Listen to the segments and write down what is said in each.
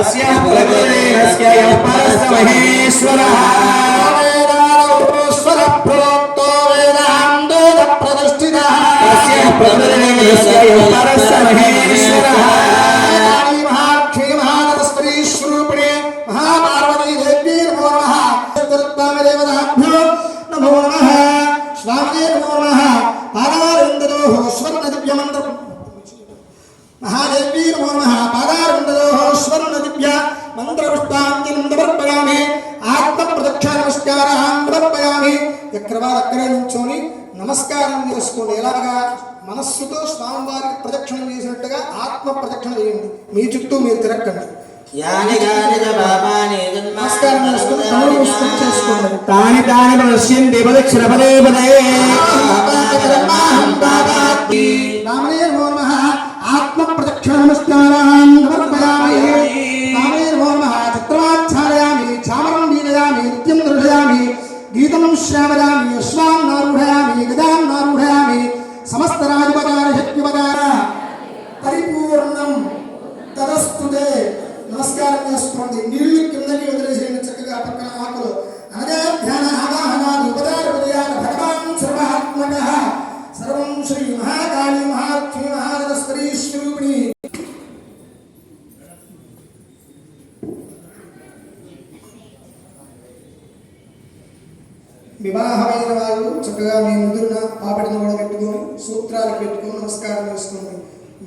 तस्याः भगवदेनस्य यः परस्य महेश्वरः वेदानपुरुस्वरप्रोक्तो वेदान्दोदप्रतिष्ठितः तस्याः प्रकृतिर्यस्य यः परस्य महेश्वरः महादेवी नमो नमः पादारविन्दो విగ్రహాలు అక్కడే నుంచొని నమస్కారం చేసుకోండి. ఎలాగా? మనస్సుతో స్వామివారికి ప్రదక్షిణం చేసినట్టుగా ఆత్మ ప్రదక్షిణ చేయండి. మీ చుట్టూ మీరు తిరగండి ఆత్మ ప్రదక్షిణ నమస్కారం శ్రీ మహాకాళి మహాత్మీ మహారథ స్త్రీ స్వరూపిణి వివాహమైన వారు చక్కగా మీ ముదురున పాపడిని కూడా పెట్టుకొని సూత్రాలు పెట్టుకొని నమస్కారం చేసుకోండి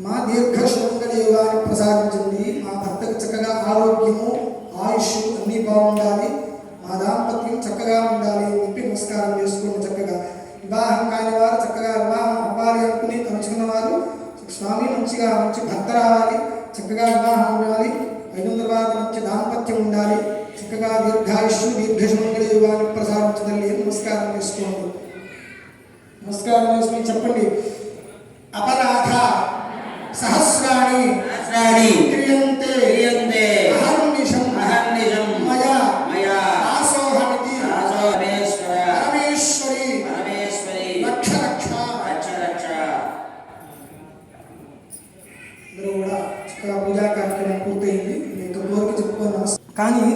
మా దీర్ఘ శృంగ యోగాన్ని ప్రసాదించింది. మా భర్తకు చక్కగా ఆరోగ్యము ఆయుష్ అన్నీ బాగుండాలి. మా దాంపత్యం చక్కగా ఉండాలి అని చెప్పి నమస్కారం చేసుకోండి చక్కగా వివాహం కాని వారు చక్కగా వివాహం అవ్వాలి అనుకుని తలుచుకున్న వారు స్వామి మంచిగా మంచి భర్త రావాలి చక్కగా వివాహం అవ్వాలి అయిన తర్వాత మంచి దాంపత్యం ఉండాలి చక్కగా దీర్ఘాయుష్ దీర్ఘశమంగళ యుగాన్ని ప్రసాదించదండి నమస్కారం చేసుకోండి నమస్కారం చేసుకుని చెప్పండి. అపరా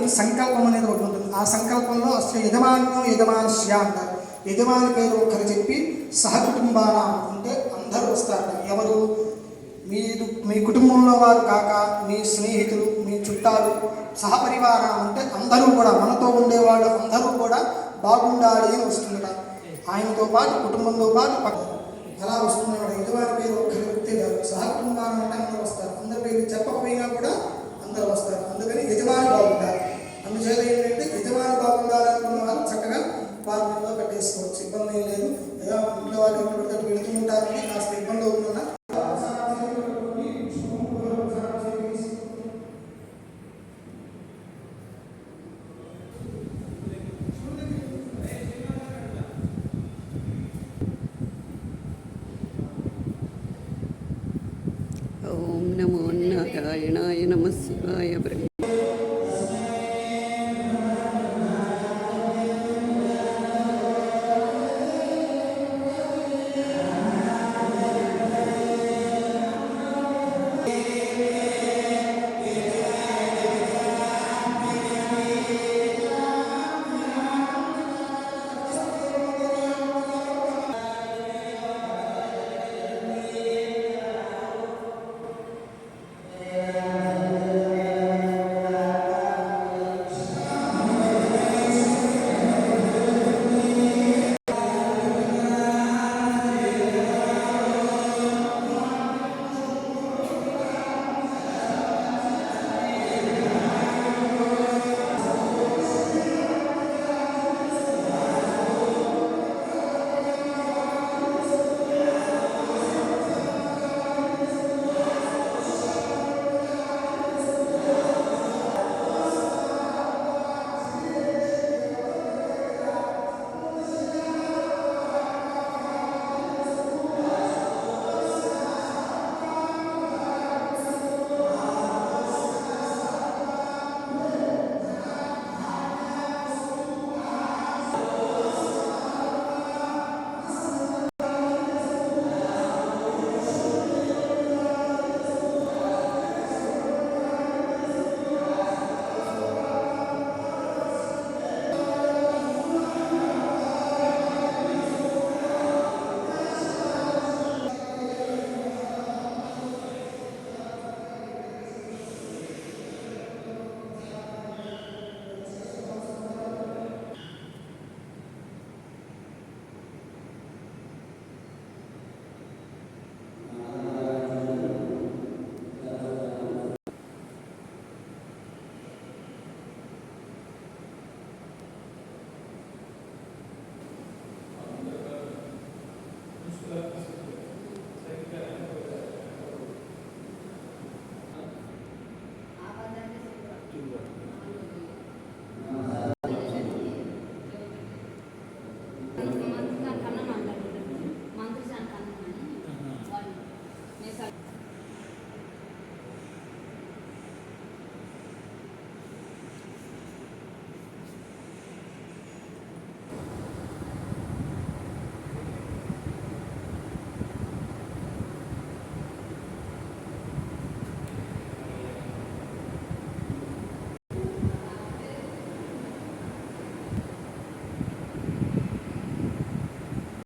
సంకల్పం అనేది ఒకటి ఉంటుంది. ఆ సంకల్పంలో అసలు యజమాన్యం యజమానుష్య అంటారు. యజమాని పేరు ఒక్కరు చెప్పి సహకుటుంబాన అంటే అందరూ వస్తారు. ఎవరు? మీరు మీ కుటుంబంలో వారు కాక మీ స్నేహితులు మీ చుట్టాలు సహపరివారం అంటే అందరూ కూడా మనతో ఉండేవాళ్ళు అందరూ కూడా బాగుండాలి అని వస్తుందట. ఆయనతో పాటు కుటుంబంతో పాటు పక్క ఎలా వస్తున్నాడు యజమాని పేరు ఒక్కరి వ్యక్తి కాదు సహకుటుంబాన్ని అంటే అందరూ వస్తారు. అందరి పేరు చెప్ప ഓം നമോ നാരായണായ നമ ശിവായ ബ്രഹ്മ